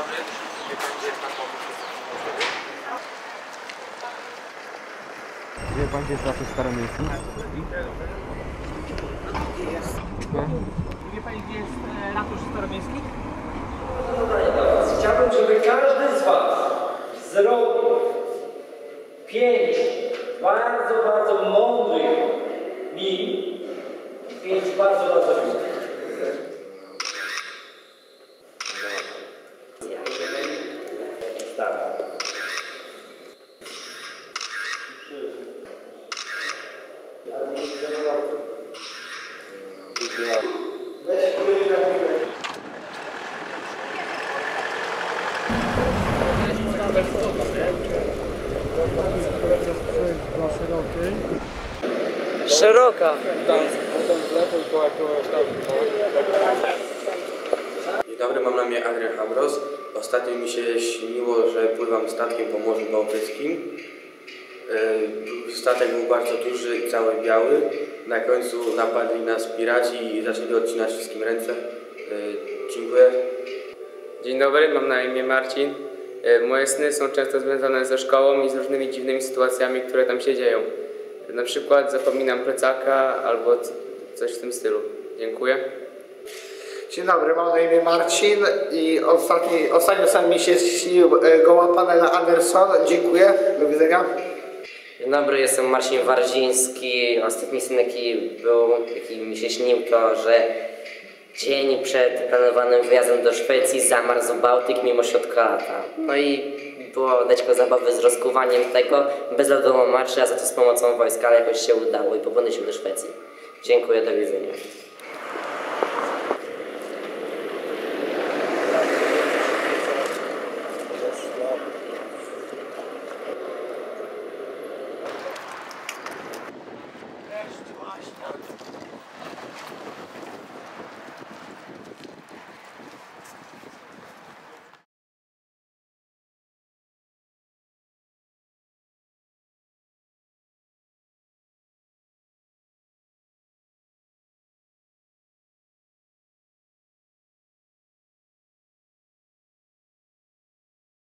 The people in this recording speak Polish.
dobry. Nie będzie pan Wie pan gdzie jest nasze stare miejsce? Gdzie jest? Wie pani gdzie jest e, ratusz staromiejski? Chciałbym, żeby każdy z was zrobił Start. Szeroka. Dzień dobry, mam na imię Adrian Hamros. Ostatnio mi się śniło, że pływam statkiem po Morzu Bałtyckim. Yy, Statek był bardzo duży i cały biały. Na końcu napadli nas piraci i zaczęli odcinać wszystkim ręce. Yy, Dziękuję. Dzień dobry, mam na imię Marcin. E, Moje sny są często związane ze szkołą i z różnymi dziwnymi sytuacjami, które tam się dzieją. Na przykład zapominam plecaka albo coś w tym stylu. Dziękuję. Dzień dobry, mam na imię Marcin i ostatni, ostatnio sam mi się śnił e, goła panela Anderson. Dziękuję, do widzenia. Dzień dobry, jestem Marcin Warziński. Ostatni sen jaki był, jaki mi się śnił, to że dzień przed planowanym wyjazdem do Szwecji zamarzł Bałtyk mimo środka lata. No i było deczko zabawy z rozkuwaniem tego, bez lodowo maczy, a za to z pomocą wojska, ale jakoś się udało i popłynęliśmy do Szwecji. Dziękuję, do widzenia.